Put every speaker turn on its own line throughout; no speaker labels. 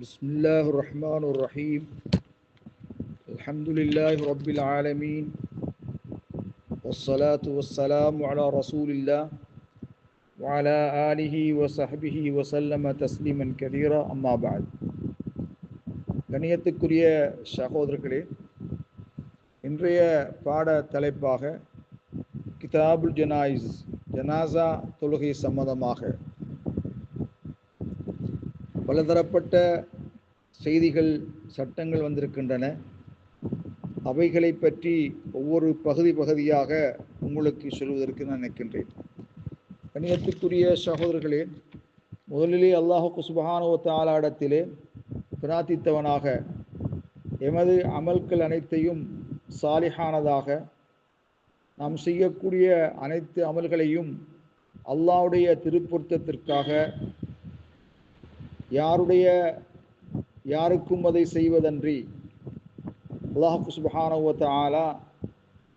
بسم الله الرحمن الرحيم الحمد لله رب العالمين والصلاة والسلام على رسول الله وعلى آله وصحبه وسلم تسليما كثيرا أما بعد கணியத்துக்குரிய சகோதரர்களே இன்றைய பாட தலைப்பாக கிதாபுல் ஜனாயிஸ் ஜனாசா தொழுகை சம்மதமாக பலதரப்பட்ட செய்திகள் சட்டங்கள் வந்திருக்கின்றன. அவைகளை பற்றி ஒவ்வொரு பகுதி பகுதியாக உங்களுக்கு சொல்வதற்கு நான் நினைக்கின்றேன். கணியத்துக்குரிய சகோதரர்களே முதலிலே அல்லாஹு சுபஹானுவ தாலாடத்திலே பிரார்த்தித்தவனாக எமது அமல்கள் அனைத்தையும் சாலிஹானதாக நாம் செய்யக்கூடிய அனைத்து அமல்களையும் அல்லாவுடைய திருப்பொருத்தத்திற்காக யாருடைய யாருக்கும் அதை செய்வதன்றி அல்லாஹு சுபஹானவத்த ஆலா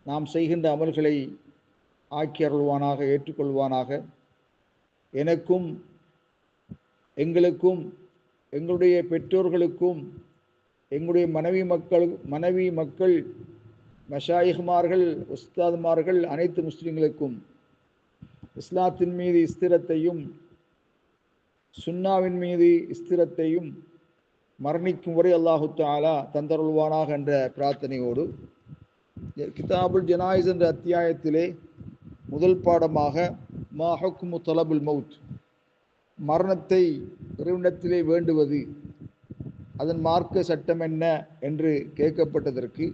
நாம் செய்கின்ற அமல்களை ஆக்கி அருள்வானாக ஏற்றுக்கொள்வானாக. எனக்கும் எங்களுக்கும் எங்களுடைய பெற்றோர்களுக்கும் எங்களுடைய மனைவி மக்கள் மனைவி மக்கள் மஷாயிஹ்மார்கள் உஸ்தாதுமார்கள் அனைத்து முஸ்லீம்களுக்கும் இஸ்லாத்தின் மீது ஸ்திரத்தையும் சுன்னாவின் மீது ஸ்திரத்தையும் மரணிக்கும் வரை அல்லாஹு தாலா தந்தருள்வானாக என்ற பிரார்த்தனையோடு கிதாபுல் ஜனாயிஸ் என்ற அத்தியாயத்திலே முதல் பாடமாக மா ஹுக்மு தொலபுல் மவுத் மரணத்தை இறைவனத்திலே வேண்டுவது அதன் மார்க்க சட்டம் என்ன என்று கேட்கப்பட்டதற்கு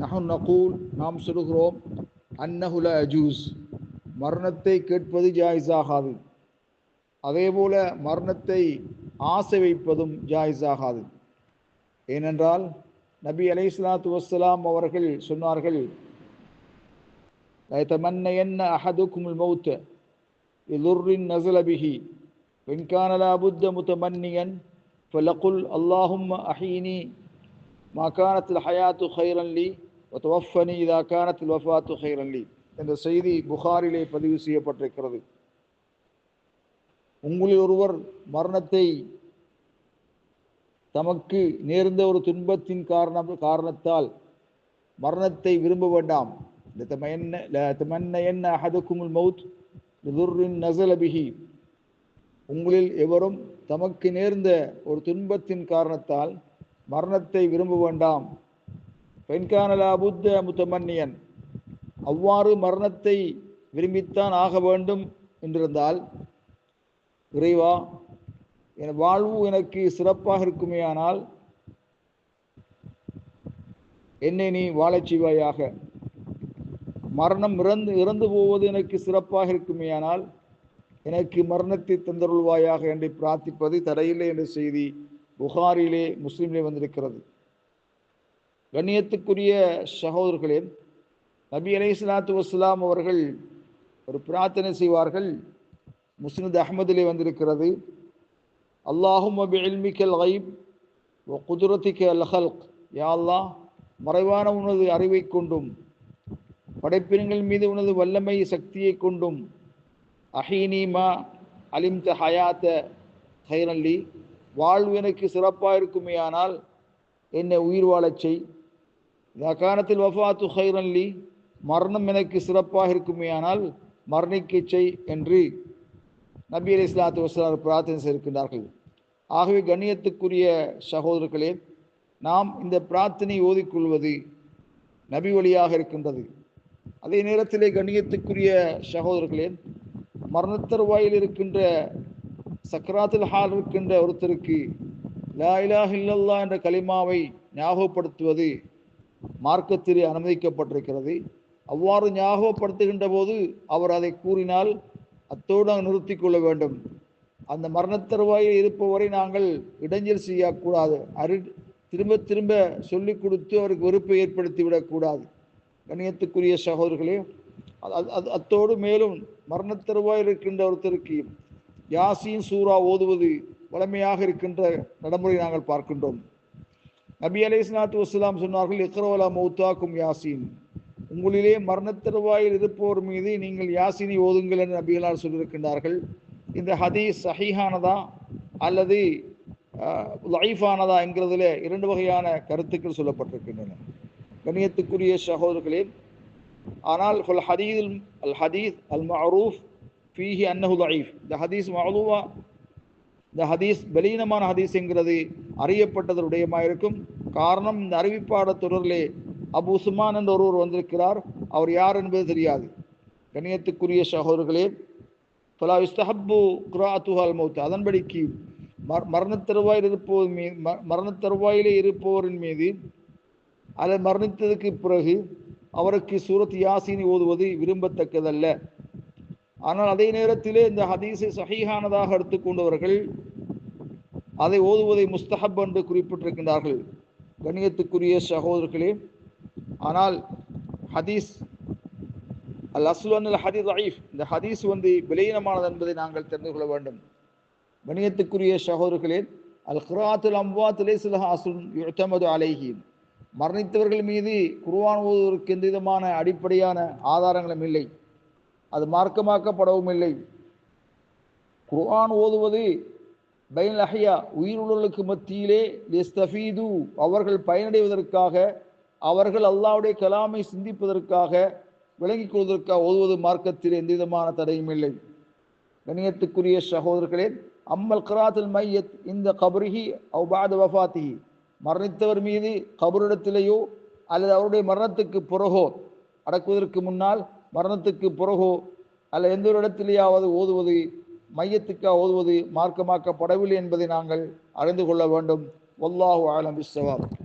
நஹன் நகூல் நாம் சொல்கிறோம் அன்னஹுல அஜூஸ் மரணத்தை கேட்பது ஜாயிஸாகாது. அதேபோல மரணத்தை ஆசை வைப்பதும் ஜாயிஸாகாது. ஏனென்றால் நபி அலை சலாத்து வசலாம் அவர்கள் சொன்னார்கள் அஹதுக்குமுல் மௌத்த இதுர்ரின் நசலபிஹி வெண்கானலா புத்த முத்தமன்னியன் ஃபலகுல் அல்லாஹும் அஹீனி மகானத்தில் ஹயாத்து ஹைரன்லி ஒத்தவஃபனி இதா கானத்தில் வஃபாத்து ஹைரன்லி என்ற செய்தி புகாரிலே பதிவு செய்யப்பட்டிருக்கிறது. உங்களில் ஒருவர் மரணத்தை தமக்கு நேர்ந்த ஒரு துன்பத்தின் காரணம் காரணத்தால் மரணத்தை விரும்ப வேண்டாம். என்ன அஹதுக்குமுல் மவுத் நசலபிஹி உங்களில் எவரும் தமக்கு நேர்ந்த ஒரு துன்பத்தின் காரணத்தால் மரணத்தை விரும்ப வேண்டாம். பெண்கானலா புத்த முத்தமன்னியன். அவ்வாறு மரணத்தை விரும்பித்தான் ஆக வேண்டும் என்றிருந்தால் இறைவா என் வாழ்வு எனக்கு சிறப்பாக இருக்குமேயானால் என்னை நீ வாழச் செய்வாயாக. மரணம் இறந்து இறந்து போவது எனக்கு சிறப்பாக இருக்குமேயானால் எனக்கு மரணத்தை தந்தருள்வாயாக என்று பிரார்த்திப்பது தடையில்லை என்ற செய்தி புகாரிலே முஸ்லீமிலே வந்திருக்கிறது. கண்ணியத்துக்குரிய சகோதரர்களே நபி அலை சலாத்து வஸ்லாம் அவர்கள் ஒரு பிரார்த்தனை செய்வார்கள். முஸ்னத் அஹமதிலே வந்திருக்கிறது. அல்லாஹும் அபி இல்மிக்கல் ஐப் ஓ குதுரத்திக்க அல்ஹல்க் யா மறைவான உனது அறிவை கொண்டும் படைப்பினங்கள் மீது உனது வல்லமை சக்தியை கொண்டும் அஹீனிமா அலிம்த ஹயாத்த ஹைரல்லி வாழ்வு எனக்கு சிறப்பாக இருக்குமே ஆனால் என்னை உயிர் வாழச் செய். காலத்தில் வஃபாத்து ஹைரன்லி மரணம் எனக்கு சிறப்பாக இருக்குமே ஆனால் மரணிக்கச் செய் என்று நபி அலி இஸ்லாத்து வஸ்லாம் பிரார்த்தனை செய்திருக்கின்றார்கள். ஆகவே கண்ணியத்துக்குரிய சகோதரர்களே நாம் இந்த பிரார்த்தனை ஓதிக்கொள்வது நபி வழியாக இருக்கின்றது. அதே நேரத்திலே கண்ணியத்துக்குரிய சகோதரர்களே மரணத்தருவாயில் இருக்கின்ற சக்கராத்தில் ஹால் இருக்கின்ற ஒருத்தருக்கு லா இலாஹ இல்லல்லா என்ற கலிமாவை ஞாபகப்படுத்துவது மார்க்கத்திலே அனுமதிக்கப்பட்டிருக்கிறது. அவ்வாறு ஞாபகப்படுத்துகின்ற போது அவர் அதை கூறினால் அத்தோடு நிறுத்தி கொள்ள வேண்டும். அந்த மரணத்தருவாயில் இருப்பவரை நாங்கள் இடைஞ்சல் செய்யக்கூடாது. அரு திரும்ப திரும்ப சொல்லிக் கொடுத்து அவருக்கு வெறுப்பை ஏற்படுத்தி விடக்கூடாது கண்ணியத்துக்குரிய சகோதரர்களே அது அத்தோடு மேலும் மரணத்தருவாயில் இருக்கின்ற ஒருத்தருக்கு யாசியின் சூறா ஓதுவது வளமையாக இருக்கின்ற நடைமுறை நாங்கள் பார்க்கின்றோம். நபி அலை இஸ்லாத்து வஸ்லாம் சொன்னார்கள் இக்ரவலா மௌத்தாக்கும் யாசின். உங்களிலே மரணத்தருவாயில் இருப்போர் மீது நீங்கள் யாசினி ஓதுங்கள் என்று நபிகளால் சொல்லியிருக்கின்றார்கள். இந்த ஹதீஸ் சஹீஹானதா அல்லது லைஃபானதா என்கிறதுல இரண்டு வகையான கருத்துக்கள் சொல்லப்பட்டிருக்கின்றன. கணியத்துக்குரிய சகோதரர்களே ஆனால் ஹுல் ஹதீஸ் அல் ஹதீஸ் அல் மரூஃப் ஃபீஹி அன்னஹு லைஃப் இந்த ஹதீஸ் மஅலூவா இந்த ஹதீஸ் பலீனமான ஹதீஸ் என்கிறது அறியப்பட்டதனுடையமாக இருக்கும் காரணம் இந்த அறிவிப்பாளர் தொடரிலே அபு உஸ்மான் என்ற ஒருவர் வந்திருக்கிறார். அவர் யார் என்பது தெரியாது. கணியத்துக்குரிய சகோதரர்களே ஃபலா இஸ்தஹப்பு குராத்துஹால் மௌத் அதன்படிக்கு மர் மரணத் தருவாயில் இருப்பவர் மீது மரணத் தருவாயிலே இருப்பவரின் மீது அதை மரணித்ததுக்கு பிறகு அவருக்கு சூரத் யாசினி ஓதுவது விரும்பத்தக்கதல்ல. ஆனால் அதே நேரத்திலே இந்த ஹதீஸை சஹீஹானதாக எடுத்துக்கொண்டவர்கள் அதை ஓதுவதை முஸ்தஹப் என்று குறிப்பிட்டிருக்கின்றார்கள். கணியத்துக்குரிய சகோதரர்களே ஆனால் ஹதீஸ் அல் அஸ்லு அல் ஹதீஸ் ஐஃப் இந்த ஹதீஸ் வந்து விலையினமானது என்பதை நாங்கள் தெரிந்து கொள்ள வேண்டும். வணிகத்துக்குரிய சகோதரர்களே அல் குராத்துல் அம்வாத்திலே சில அசுன் யுத்தமது அலைஹி. மரணித்தவர்கள் மீது குருவான் ஓதுவதற்கு எந்த விதமான அடிப்படையான ஆதாரங்களும் இல்லை. அது மார்க்கமாக்கப்படவும் இல்லை. குர்ஆன் ஓதுவது பைன் லஹியா உயிருள்ளவர்களுக்கு மத்தியிலே லிஸ்தஃபீது அவர்கள் பயனடைவதற்காக அவர்கள் அல்லாவுடைய கலாமை சிந்திப்பதற்காக விளங்கிக் கொள்வதற்காக ஓதுவது மார்க்கத்தில் எந்த விதமான தடையும் இல்லை. கணியத்துக்குரிய சகோதரர்களே அம்மல் கராத்தில் மையத் இந்த கபருகி அவ்பாத வஃபாத்திஹி. மரணித்தவர் மீது கபரிடத்திலேயோ அல்லது அவருடைய மரணத்துக்கு பிறகோ அடக்குவதற்கு முன்னால் மரணத்துக்கு பிறகோ அல்ல எந்த ஒரு இடத்திலேயாவது ஓதுவது மையத்துக்காக ஓதுவது மார்க்கமாக்கப்படவில்லை என்பதை நாங்கள் அறிந்து கொள்ள வேண்டும். ஒல்லாஹு ஆலம் பிஸ்ஸவாப்